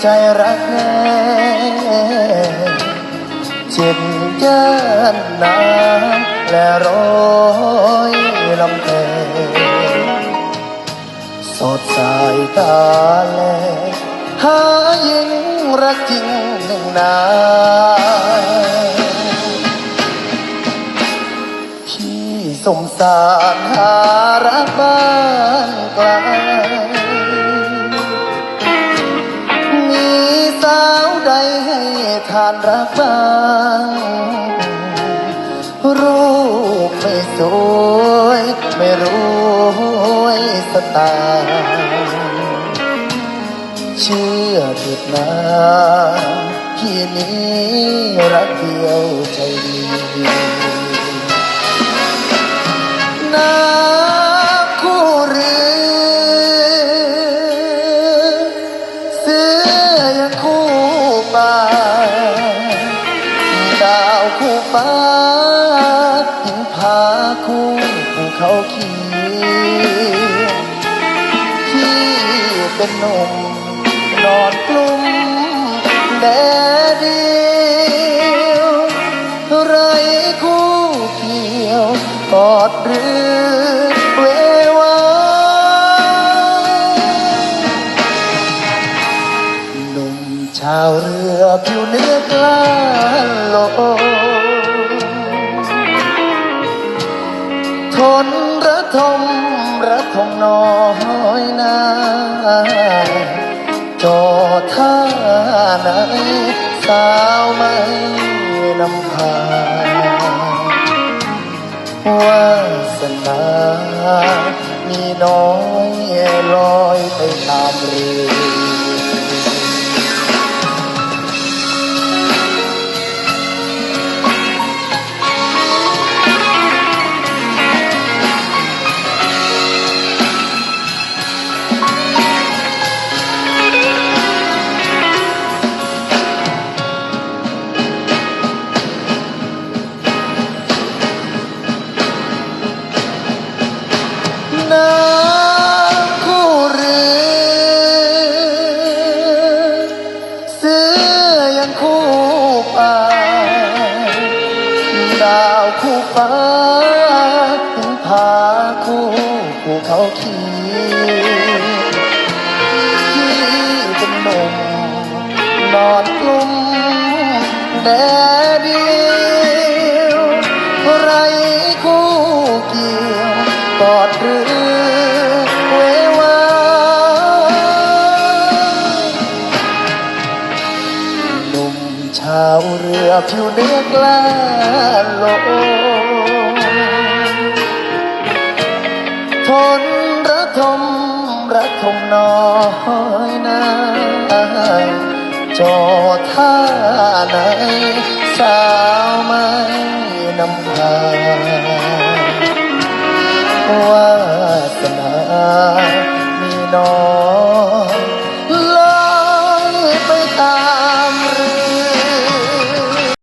ใจรักแน่เจ็บย่านน้ำและร้อยลำแพสดสายตาแลหายิ่งรักจริงหนึ่งนาพี่สมสารหารักบ้านไกล ทานรักบ้างรูปไม่สวย ไม่รู้สตาเชื่อเถิดนะพี่นี้รักเดียวใจดียวาวคู่ฟ้าหิงผาคู่ภูเขาเขียวที่เป็นนมาวเรือผิวเนื้อกล้าโลทนระทมระทมน้อยนาจอท่าไหนสาวไม่นำพาวาสนามีน้อยลอยไปตามเรือ ภูเขาเขียวที่เป็นหนุ่มนอนกลุ่มแดดเดียวไรคู่เกี่ยวกอดเรือเววาหนุ่มชาวเรือผิวเนื้อกล้าโล อยนาจอท่าไหนสาวไม่นำพาวาสนามีน้อ